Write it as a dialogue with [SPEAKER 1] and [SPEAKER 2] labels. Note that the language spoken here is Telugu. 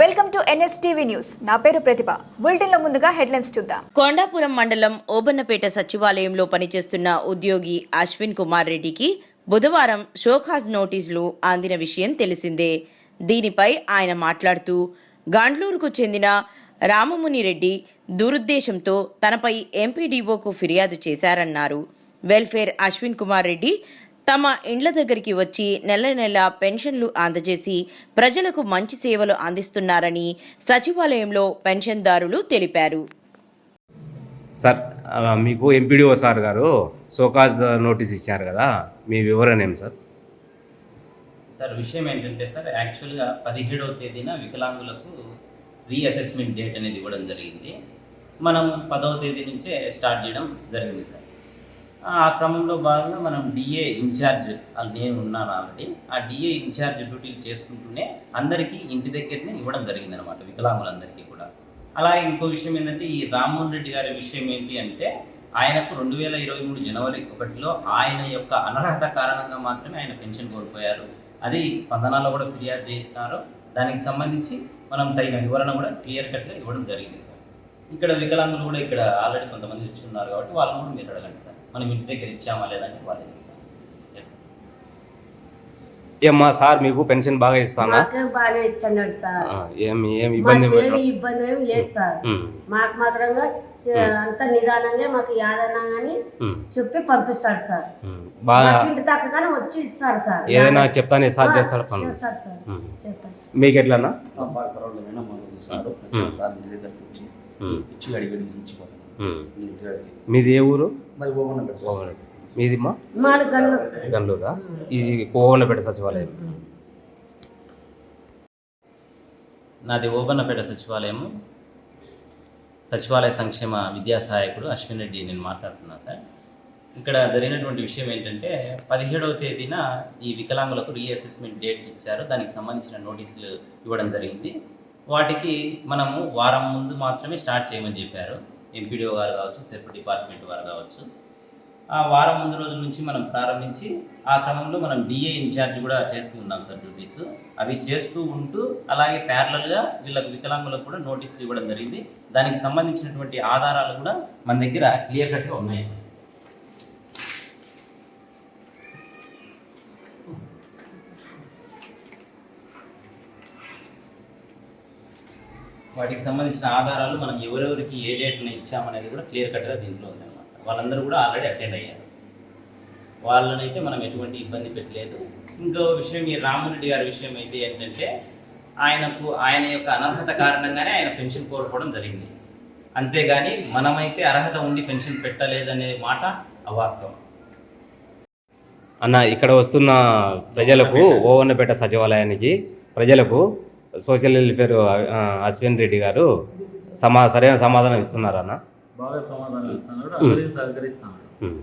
[SPEAKER 1] Welcome to NSTV news. నా పేరు ప్రతిభ. బులెటిన్లో ముందుగా హెడ్లైన్స్ చూద్దాం.
[SPEAKER 2] కొండాపురం మండలం ఓబన్నపేట సచివాలయంలో పనిచేస్తున్న ఉద్యోగి అశ్విన్ కుమార్ రెడ్డికి బుధవారం షోకాజ్ నోటీసులు అందిన విషయం తెలిసిందే. దీనిపై ఆయన మాట్లాడుతూ గాండ్లూరుకు చెందిన రామముని రెడ్డి దురుద్దేశంతో తనపై ఎంపీడీఓకు ఫిర్యాదు చేశారన్నారు. వెల్ఫేర్ అశ్విన్ కుమార్ రెడ్డి తమ ఇండ్ల దగ్గరికి వచ్చి నెల నెల పెన్షన్లు అందజేసి ప్రజలకు మంచి సేవలు అందిస్తున్నారని సచివాలయంలో పెన్షన్దారులు తెలిపారు.
[SPEAKER 3] సార్ మీకు ఎంపీడీఓ సార్ గారు సోకాజ్ నోటీస్ ఇచ్చారు కదా మీ వివరణ ఏం సార్?
[SPEAKER 4] సార్ విషయం ఏంటంటే సార్ యాక్చువల్గా పదిహేడవ తేదీన వికలాంగులకు రీఅసెస్మెంట్ డేట్ అనేది ఇవ్వడం జరిగింది. మనం పదవ తేదీ నుంచే స్టార్ట్ చేయడం జరిగింది సార్. ఆ క్రమంలో భాగంగా మనం డిఏ ఇన్ఛార్జ్ నేను ఉన్నాను ఆల్రెడీ ఆ డిఏ ఇన్ఛార్జ్ డ్యూటీలు చేసుకుంటూనే అందరికీ ఇంటి దగ్గరనే ఇవ్వడం జరిగింది అనమాట వికలాంగులందరికీ కూడా. అలాగే ఇంకో విషయం ఏంటంటే ఈ రామ్మోహన్ రెడ్డి గారి విషయం ఏంటి అంటే ఆయనకు రెండు వేల ఇరవై మూడు జనవరి ఒకటిలో ఆయన యొక్క అనర్హత కారణంగా మాత్రమే ఆయన పెన్షన్ కోల్పోయారు. అది స్పందనలో కూడా ఫిర్యాదు చేసినారు. దానికి సంబంధించి మనం తగిన వివరణ కూడా క్లియర్ కట్గా ఇవ్వడం జరిగింది సార్. ఇక్కడ వికలాంగులు కూడా ఇక్కడ ఆల్రెడీ కొంతమంది వచ్చి ఉన్నారు కాబట్టి వాళ్ళని కూడా మీరు అడగండి సార్. మనం ఇంటి దగ్గర ఇచ్చామా లేదని వాళ్ళు ఎస్
[SPEAKER 3] ఏమ్మా సార్ మీకు పెన్షన్ బాగా ఇస్తానా?
[SPEAKER 5] బాగానే ఇచ్చన్నాడు సార్.
[SPEAKER 3] ఆ, ఏమి ఏమి ఇబ్బంది
[SPEAKER 5] ఇబ్బంది ఏమి లేదు సార్. మాకు మాత్రంగా అంత నిదానంగా మాకు
[SPEAKER 3] ఉమ్,
[SPEAKER 5] చెప్పి పంపిస్తాడు సార్.
[SPEAKER 3] బాగా
[SPEAKER 5] ఇంటి వచ్చి ఇస్తారు సార్.
[SPEAKER 3] ఏదైనా చెప్తానే సార్ చేస్తాడు పనులు.
[SPEAKER 5] చేస్తాడు సార్.
[SPEAKER 3] ఉమ్.
[SPEAKER 5] చేస్తాడు
[SPEAKER 3] మీకు
[SPEAKER 6] సార్ ఇంటి దగ్గరికి వచ్చి
[SPEAKER 3] ఉమ్,
[SPEAKER 6] ఇచ్చి. ఇంటి దగ్గరికి
[SPEAKER 3] మీది ఏ ఊరు?
[SPEAKER 6] మరి
[SPEAKER 3] మీది మా? గల్లూరా. ఈ కోవన్నపేట సచివాలయం.
[SPEAKER 4] నాది ఓబన్నపేట సచివాలయం సచివాలయ సంక్షేమ విద్యా సహాయకుడు అశ్విన్ రెడ్డి నేను మాట్లాడుతున్నాను సార్. ఇక్కడ జరిగినటువంటి విషయం ఏంటంటే పదిహేడవ తేదీన ఈ వికలాంగులకు రీఅసెస్మెంట్ డేట్ ఇచ్చారు. దానికి సంబంధించిన నోటీసులు ఇవ్వడం జరిగింది. వాటికి మనము వారం ముందు మాత్రమే స్టార్ట్ చేయమని చెప్పారు. ఎంపీడీఓ గారు కావచ్చు సెర్ప్ డిపార్ట్మెంట్ వారు కావచ్చు. ఆ వారం ముందు రోజుల నుంచి మనం ప్రారంభించి ఆ క్రమంలో మనం డిఏ ఇన్ఛార్జ్ కూడా చేస్తూ ఉన్నాం సార్ డ్యూటీస్. అవి చేస్తూ ఉంటూ అలాగే ప్యారలల్గా వీళ్ళకి వికలాంగులకు కూడా నోటీసులు ఇవ్వడం జరిగింది. దానికి సంబంధించినటువంటి ఆధారాలు కూడా మన దగ్గర క్లియర్ కట్గా ఉన్నాయి. వాటికి సంబంధించిన ఆధారాలు మనం ఎవరెవరికి ఏ డేట్ని ఇచ్చామనేది కూడా క్లియర్ కట్గా దీంట్లో ఉందన్నమాట. వాళ్ళందరూ కూడా ఆల్రెడీ అటెండ్ అయ్యారు. వాళ్ళనైతే మనం ఎటువంటి ఇబ్బంది పెట్టలేదు. ఇంకో విషయం ఈ రామరెడ్డి గారి విషయం అయితే ఏంటంటే ఆయనకు ఆయన యొక్క అనర్హత కారణంగానే ఆయన పెన్షన్ కోల్పోవడం జరిగింది. అంతేగాని మనమైతే అర్హత ఉండి పెన్షన్ పెట్టలేదనే మాట అవాస్తవం.
[SPEAKER 3] అన్న ఇక్కడ వస్తున్న ప్రజలకు ఓవన్నపేట సచివాలయానికి ప్రజలకు సోషల్ వెల్ఫేర్ అశ్విన్ రెడ్డి గారు సమా సరైన సమాధానం ఇస్తున్నారన్న.
[SPEAKER 7] బాగా సమాధానం సహకరిస్తున్నాడు
[SPEAKER 3] ఉమ్.